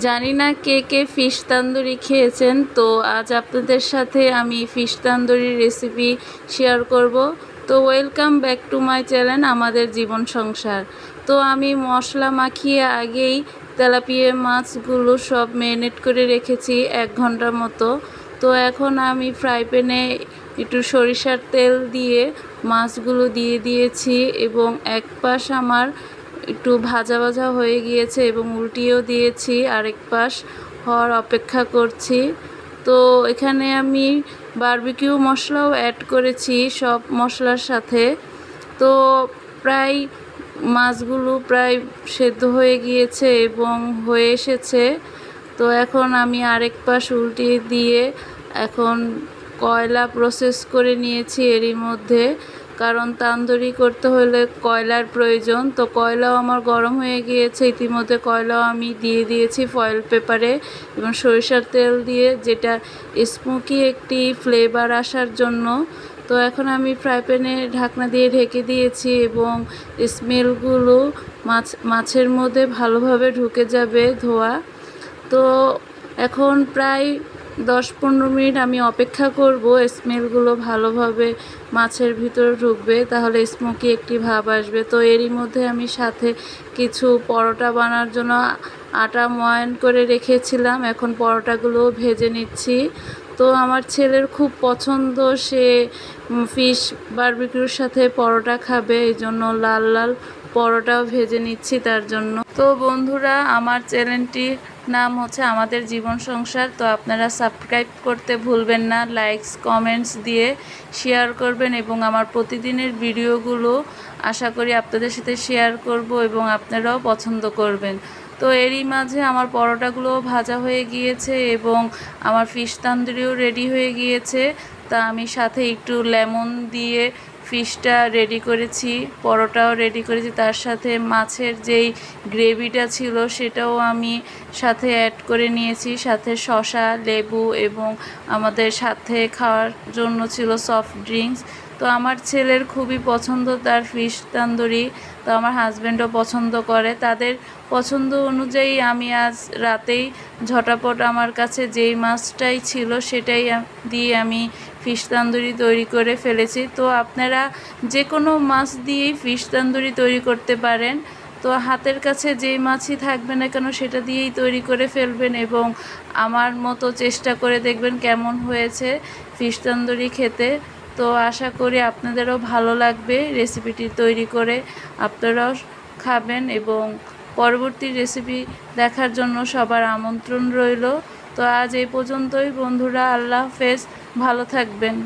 জানি না কে কে ফিশ তান্দুরি খেয়েছেন, তো আজ আপনাদের সাথে আমি ফিশ তান্দুরির রেসিপি শেয়ার করব। তো welcome back to my channel আমাদের জীবন সংসার। তো আমি মশলা মাখিয়ে আগেই তেলাপিয়া মাছগুলো সব ম্যারিনেট করে রেখেছি এক ঘণ্টার মতো। তো এখন আমি ফ্রাই প্যানে একটু সরিষার তেল দিয়ে মাছগুলো দিয়ে দিয়েছি এবং এক পাশ আমার একটু ভাজা ভাজা হয়ে গিয়েছে এবং উল্টিয়েও দিয়েছি আরেক পাশ হওয়ার অপেক্ষা করছি। তো এখানে আমি বারবিকিউ মশলাও অ্যাড করেছি সব মশলার সাথে। তো প্রায় মাছগুলো প্রায় সেদ্ধ হয়ে গিয়েছে এবং হয়ে এসেছে। তো এখন আমি আরেক পাশ উল্টিয়ে দিয়ে এখন কয়লা প্রসেস করে নিয়েছি এরই মধ্যে। কারণ তান্দুরি করতে হলে কয়লার প্রয়োজন। তো কয়লাও আমার গরম হয়ে গিয়েছে। ইতিমধ্যে কয়লাও আমি দিয়ে দিয়েছি ফয়েল পেপারে এবং সরিষার তেল দিয়ে, যেটা স্মোকি একটি ফ্লেভার আসার জন্য। তো এখন আমি ফ্রাই প্যানে ঢাকনা দিয়ে ঢেকে দিয়েছি এবং স্মেলগুলো মাছ, মাছের মধ্যে ভালোভাবে ঢুকে যাবে ধোয়া। তো এখন প্রায় দশ পনেরো মিনিট আমি অপেক্ষা করব স্মেলগুলো ভালোভাবে মাছের ভিতরে ঢুকবে, তাহলে স্মোকি একটি ভাব আসবে। তো এরই মধ্যে আমি সাথে কিছু পরোটা বানার জন্য আটা ময়ান করে রেখেছিলাম, এখন পরোটাগুলো ভেজে নিচ্ছি। তো আমার ছেলের খুব পছন্দ, সে ফিশ বারবিকিউর সাথে পরোটা খাবে, এই জন্য লাল লাল পরোটাও ভেজে নিচ্ছি তার জন্য। তো বন্ধুরা, আমার চ্যানেলটির নাম হচ্ছে আমাদের জীবন সংসার, তো আপনারা সাবস্ক্রাইব করতে ভুলবেন না লাইকস কমেন্টস দিয়ে শেয়ার করবেন এবং আমার প্রতিদিনের ভিডিওগুলো আশা করি আপনাদের সাথে শেয়ার করব এবং আপনারাও পছন্দ করবেন। তো এরই মাঝে আমার পরোটাগুলো ভাজা হয়ে গিয়েছে এবং আমার ফিশ তান্দুরিও রেডি হয়ে গিয়েছে। তা আমি সাথে একটু লেমন দিয়ে ফিশটা রেডি করেছি, পরোটাও রেডি করেছি, তার সাথে মাছের যেই গ্রেভিটা ছিল সেটাও আমি সাথে অ্যাড করে নিয়েছি, সাথে শশা লেবু এবং আমাদের সাথে খাওয়ার জন্য ছিল সফট ড্রিঙ্কস তো আমার ছেলের খুবই পছন্দ তার ফিশ তান্দুরি, তো আমার হাজব্যান্ডও পছন্দ করে। তাদের পছন্দ অনুযায়ী আমি আজ রাতেই ঝটাপট আমার কাছে যেই মাছটাই ছিল সেটাই দিয়ে আমি ফিশ তান্দুরি তৈরি করে ফেলেছি। তো আপনারা যে কোনো মাছ দিয়েই ফিশ তান্দুরি তৈরি করতে পারেন। তো হাতের কাছে যেই মাছই থাকবে না কেন সেটা দিয়েই তৈরি করে ফেলবেন এবং আমার মতো চেষ্টা করে দেখবেন কেমন হয়েছে ফিশ তান্দুরি খেতে। তো আশা করি আপনাদেরও ভালো লাগবে রেসিপিটি তৈরি করে আপনারাও খাবেন এবং পরবর্তী রেসিপি দেখার জন্য সবার আমন্ত্রণ রইল। তো আজ এই পর্যন্তই বন্ধুরা, আল্লাহ হাফেজ, ভালো থাকবেন।